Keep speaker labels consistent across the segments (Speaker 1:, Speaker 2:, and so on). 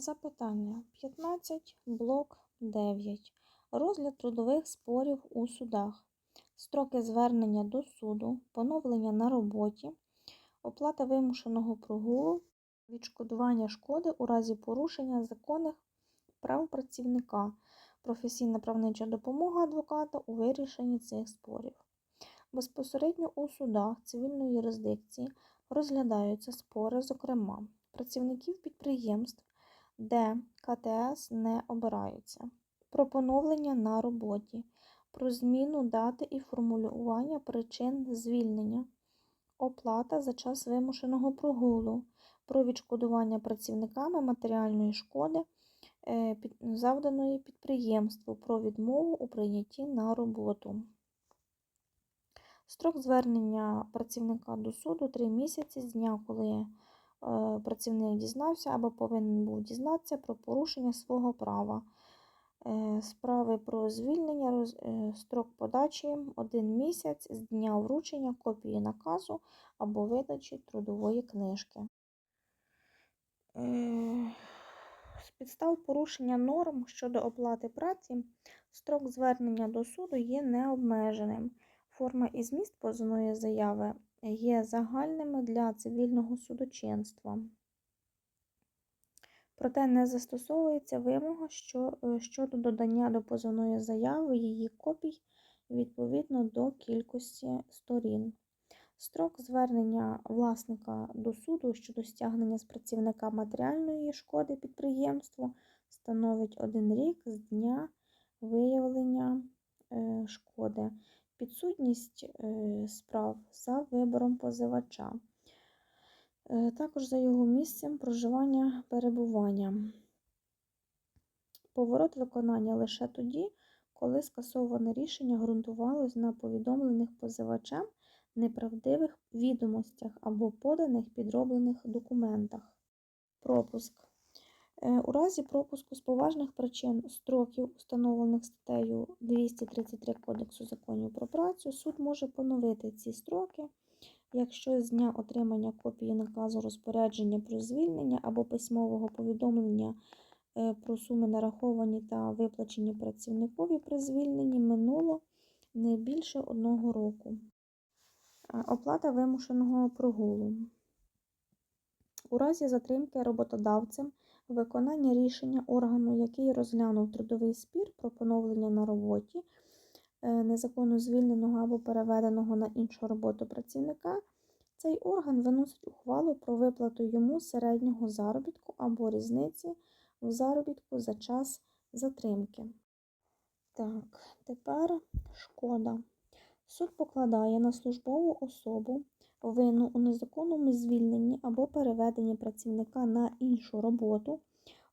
Speaker 1: Запитання 15, блок 9. Розгляд трудових спорів у судах. Строки звернення до суду, поновлення на роботі, оплата вимушеного прогулу, відшкодування шкоди у разі порушення законних прав працівника, професійна правнича допомога адвоката у вирішенні цих спорів. Безпосередньо у судах цивільної юрисдикції розглядаються спори, зокрема, працівників підприємств, де КТС не обираються, про поновлення на роботі, про зміну дати і формулювання причин звільнення, оплата за час вимушеного прогулу, про відшкодування працівниками матеріальної шкоди, е, завданої підприємству, про відмову у прийнятті на роботу. Строк звернення працівника до суду 3 місяці з дня, коли працівник дізнався або повинен був дізнатися про порушення свого права. Е, Справи про звільнення, е, строк подачі 1 місяць з дня вручення копії наказу або видачі трудової книжки. Е, З підстав порушення норм щодо оплати праці строк звернення до суду є необмеженим. Форма і зміст позовної заяви є загальними для цивільного судочинства. Проте не застосовується вимога е, щодо додання до позовної заяви її копій відповідно до кількості сторін. Строк звернення власника до суду щодо стягнення з працівника матеріальної шкоди підприємству становить один рік з дня виявлення е, шкоди. Підсудність е, справ за вибором позивача. Е, Також за його місцем проживання перебування. Поворот виконання лише тоді, коли скасоване рішення ґрунтувалось на повідомлених позивачем неправдивих відомостях або поданих підроблених документах. Пропуск. Е, У разі пропуску з поважних причин строків, установлених статтею 233 Кодексу законів про працю, суд може поновити ці строки, якщо з дня отримання копії наказу розпорядження про звільнення або письмового повідомлення е, про суми нараховані та виплачені працівникові при звільненні минуло не більше одного року. Е, Оплата вимушеного прогулу. У разі затримки роботодавцем виконання рішення органу, який розглянув трудовий спір про поновлення на роботі е, незаконно звільненого або переведеного на іншу роботу працівника, цей орган виносить ухвалу про виплату йому середнього заробітку або різниці в заробітку за час затримки. Так, тепер шкода. Суд покладає на службову особу вину у незаконному звільненні або переведенні працівника на іншу роботу,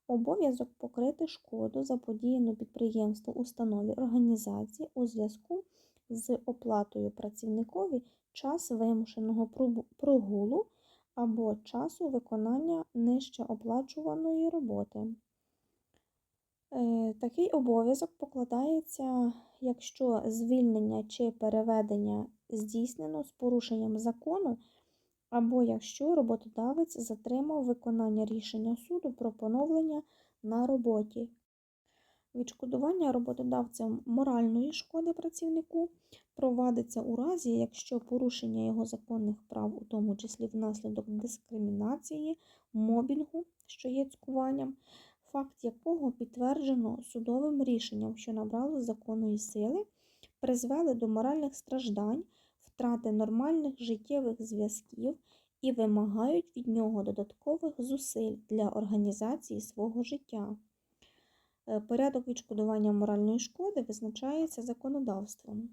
Speaker 1: обов'язок покрити шкоду, заподіяну підприємству, установі, організації у зв'язку з оплатою працівникові час вимушеного прогулу або часу виконання нижче оплачуваної роботи. Е, Такий обов'язок покладається, якщо звільнення чи переведення здійснено з порушенням закону, або якщо роботодавець затримав виконання рішення суду про поновлення на роботі. Відшкодування роботодавцем моральної шкоди працівнику провадиться у разі, якщо порушення його законних прав, у тому числі внаслідок дискримінації, мобінгу, що є цькуванням, факт якого підтверджено судовим рішенням, що набрало законної сили, призвели до моральних страждань, втрати нормальних життєвих зв'язків і вимагають від нього додаткових зусиль для організації свого життя. Е, Порядок відшкодування моральної шкоди визначається законодавством.